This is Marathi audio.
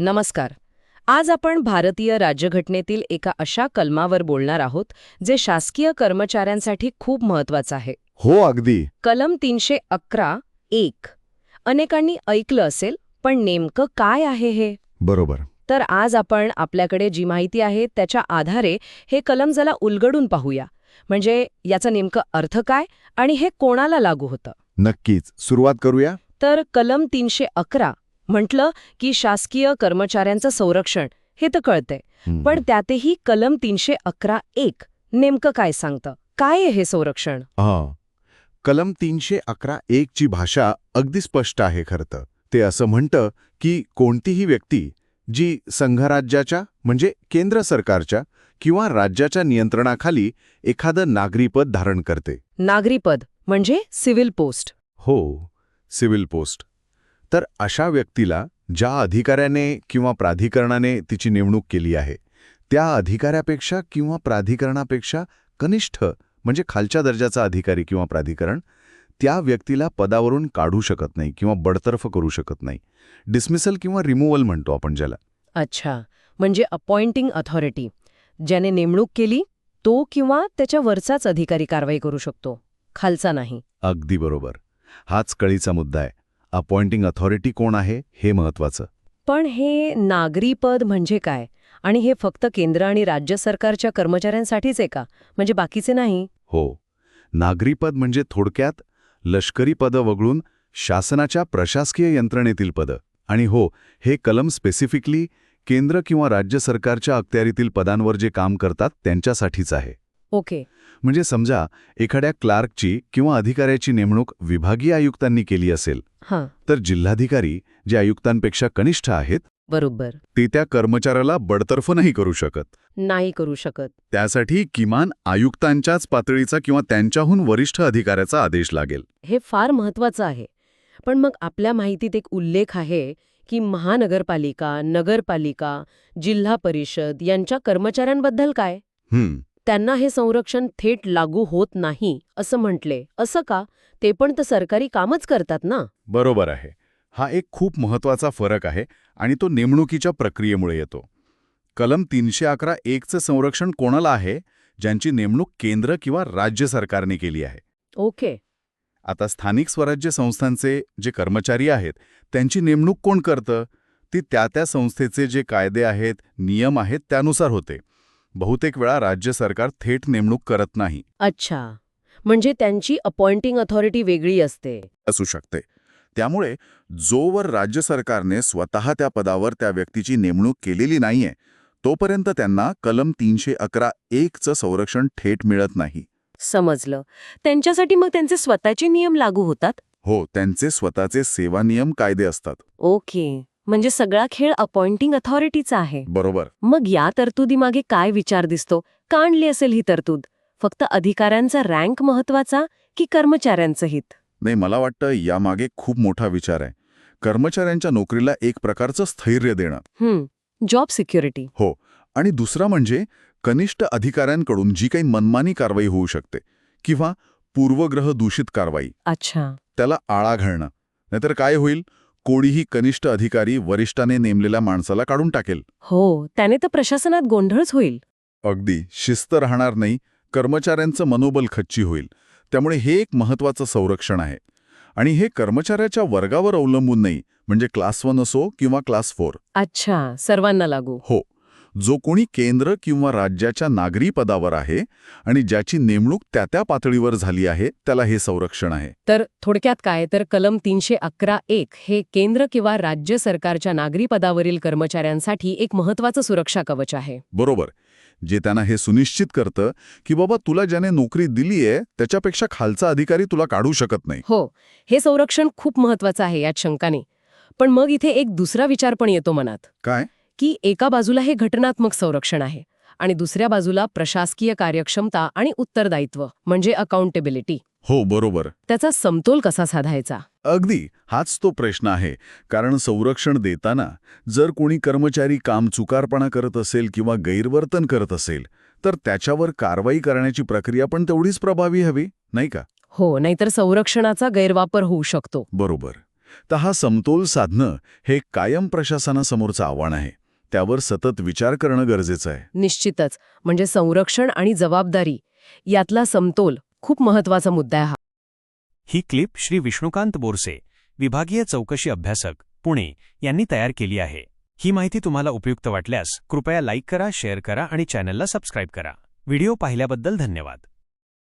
नमस्कार. आज आपण भारतीय राज्यघटनेतील एका अशा कलमावर बोलणार आहोत जे शासकीय कर्मचाऱ्यांसाठी खूप महत्वाचं आहे. हो अगदी. कलम तीनशे अकरा एक. अनेकांनी ऐकलं असेल पण नेमकं काय आहे हे? बरोबर. तर आज आपण आपल्याकडे जी माहिती आहे त्याच्या आधारे हे कलम जरा उलगडून पाहूया. म्हणजे याचा नेमकं अर्थ काय आणि हे कोणाला लागू होतं? नक्कीच. सुरुवात करूया. तर कलम तीनशे अकरा म्हटलं की शासकीय कर्मचाऱ्यांचं संरक्षण हे तर कळतंय. पण त्यातही कलम तीनशे अकरा एक नेमकं काय सांगतं? काय आहे हे संरक्षण? हा. कलम तीनशे अकरा एक ची भाषा अगदी स्पष्ट आहे खरं तर. ते असं म्हणतं की कोणतीही व्यक्ती जी संघराज्याच्या म्हणजे केंद्र सरकारच्या किंवा राज्याच्या नियंत्रणाखाली एखादं नागरी पद धारण करते. नागरी पद म्हणजे सिव्हिल पोस्ट. हो सिव्हिल पोस्ट. तर अशा व्यक्तीला ज्या अधिकाऱ्याने किंवा प्राधिकरणाने तिची नेमणूक केली आहे त्या अधिकाऱ्यापेक्षा किंवा प्राधिकरणापेक्षा कनिष्ठ म्हणजे खालच्या दर्जाचा अधिकारी किंवा प्राधिकरण त्या व्यक्तीला पदावरून काढू शकत नाही किंवा बडतर्फ करू शकत नाही. डिसमिसल किंवा रिमूव्हल म्हणतो आपण ज्याला. अच्छा म्हणजे अपॉइंटिंग अथॉरिटी. ज्याने नेमणूक केली तो किंवा त्याच्या वरचाच अधिकारी कारवाई करू शकतो खालचा नाही. अगदी बरोबर. हाच कळीचा मुद्दा आहे. अपॉइंटिंग अथॉरिटी कोण आहे हे महत्वाचं. पण हे नागरी पद म्हणजे काय? आणि हे फक्त केंद्र आणि राज्य सरकारच्या कर्मचाऱ्यांसाठीच आहे का? म्हणजे बाकीचे नाही? हो. नागरी पद म्हणजे थोडक्यात लष्करी पदं वगळून शासनाच्या प्रशासकीय यंत्रणेतील पदं. आणि हो हे कलम स्पेसिफिकली केंद्र किंवा राज्य सरकारच्या अखत्यारीतील पदांवर जे काम करतात त्यांच्यासाठीच आहे. ओके. म्हणजे समजा एखाद्या क्लार्कची किंवा अधिकाऱ्याची नेमणूक विभागीय आयुक्तांनी केली असेल हां. तर जिल्हाधिकारी जे आयुक्तांपेक्षा कनिष्ठ आहेत बरोबर. ते त्या कर्मचाऱ्याला बडतर्फ नाही करू शकत. नाही करू शकत. त्यासाठी किमान आयुक्तांच्याच पातळीचा किंवा त्यांच्याहून वरिष्ठ अधिकाऱ्याचा आदेश लागेल. हे फार महत्वाचं आहे. पण मग आपल्या माहितीत एक उल्लेख आहे की महानगरपालिका नगरपालिका जिल्हा परिषद यांच्या कर्मचाऱ्यांबद्दल काय? हं, त्यांना हे संरक्षण थेट लागू होत नाही असं म्हटले. असं का? ते पण तर सरकारी कामच करतात ना? बरोबर आहे. हा एक खूप महत्त्वाचा फरक आहे आणि तो नेमणुकीच्या प्रक्रियेमुळे येतो. कलम तीनशे अकरा एकचं संरक्षण कोणाला आहे? ज्यांची नेमणूक केंद्र किंवा राज्य सरकारने केली आहे. ओके. आता स्थानिक स्वराज्य संस्थांचे जे कर्मचारी आहेत त्यांची नेमणूक कोण करतं? ती त्या त्या संस्थेचे जे कायदे आहेत नियम आहेत त्यानुसार होते. बहुतेक वेळा राज्य सरकार थेट नेमणूक करत नाही. अच्छा. म्हणजे त्यांची अपॉइंटिंग अथॉरिटी वेगळी असते. असू शकते. त्यामुळे जोवर राज्य सरकारने स्वतः त्या पदावर त्या व्यक्तीची नेमणूक केलेली नाहीये तोपर्यंत त्यांना कलम तीनशे अकरा एकचं संरक्षण थेट मिळत नाही. समजलं. त्यांच्यासाठी मग त्यांचे स्वतःचे नियम लागू होतात? हो त्यांचे स्वतःचे सेवा नियम कायदे असतात. ओके. म्हणजे सगळा खेळ अपॉइंटिंग अथॉरिटीचा आहे. बरोबर. मग या तरतुदीमागे काय विचार दिसतो? का आणली असेल ही तरतूद. फक्त अधिकाऱ्यांचा रँक महत्त्वाचा की कर्मचाऱ्यांचं हित? नाही मला वाटतं यामागे खूप मोठा विचार आहे. कर्मचाऱ्यांच्या नोकरीला एक प्रकारचं स्थैर्य देणं. Job security. हो. आणि दुसरा म्हणजे कनिष्ठ अधिकाऱ्यांकडून जी काही मनमानी कारवाई होऊ शकते किंवा पूर्वग्रह दूषित कारवाई. अच्छा. त्याला आळा घालणं. नाहीतर काय होईल? कोणीही कनिष्ठ अधिकारी वरिष्ठाने नेमलेल्या माणसाला काढून टाकेल. हो त्याने तर प्रशासनात गोंधळच होईल. अगदी शिस्त राहणार नाही कर्मचाऱ्यांचं मनोबल खच्ची होईल. त्यामुळे हे एक महत्वाचं संरक्षण आहे. आणि हे कर्मचाऱ्याच्या वर्गावर अवलंबून नाही म्हणजे क्लास वन असो किंवा क्लास फोर. अच्छा सर्वांना लागू. हो. जो कोणी केंद्र किंवा राज्याच्या नागरी पदावर आहे आणि ज्याची नेमणूक त्या त्या पातळीवर झाली आहे त्याला हे संरक्षण आहे. तर थोडक्यात काय? तर कलम तीनशे अकरा एक हे केंद्र किंवा राज्य सरकारच्या नागरी पदावरील कर्मचाऱ्यांसाठी एक महत्वाचं सुरक्षा कवच आहे. बरोबर. जे त्यांना हे सुनिश्चित करतं की बाबा तुला ज्याने नोकरी दिली आहे त्याच्यापेक्षा खालचा अधिकारी तुला काढू शकत नाही. हो. हे संरक्षण खूप महत्वाचं आहे यात शंका नाही. पण मग इथे एक दुसरा विचार पण येतो मनात. काय? की एका बाजूला हे घटनात्मक संरक्षण आहे आणि दुसऱ्या बाजूला प्रशासकीय कार्यक्षमता आणि उत्तरदायित्व म्हणजे अकाउंटेबिलिटी हो बरोबर. त्याचा समतोल कसा साधायचा? अगदी. हाच तो प्रश्न आहे. कारण संरक्षण देताना जर कोणी कर्मचारी काम चुकारपणा करत असेल किंवा गैरवर्तन करत असेल तर त्याच्यावर कारवाई करण्याची प्रक्रिया पण तेवढीच प्रभावी हवी नाही का? हो नाहीतर संरक्षणाचा गैरवापर होऊ शकतो. बरोबर. तर हा समतोल साधणं हे कायम प्रशासनासमोरचं आव्हान आहे. त्यावर सतत विचार करणं गरजेचं आहे. निश्चितच. म्हणजे संरक्षण आणि जबाबदारी यातला समतोल खूप महत्त्वाचा मुद्दा आहे हा. ही क्लिप श्री विष्णुकांत बोरसे विभागीय चौकशी अभ्यासक पुणे यांनी तयार केली आहे. ही माहिती तुम्हाला उपयुक्त वाटल्यास कृपया लाईक करा शेअर करा आणि चॅनलला सबस्क्राईब करा. व्हिडिओ पाहिल्याबद्दल धन्यवाद.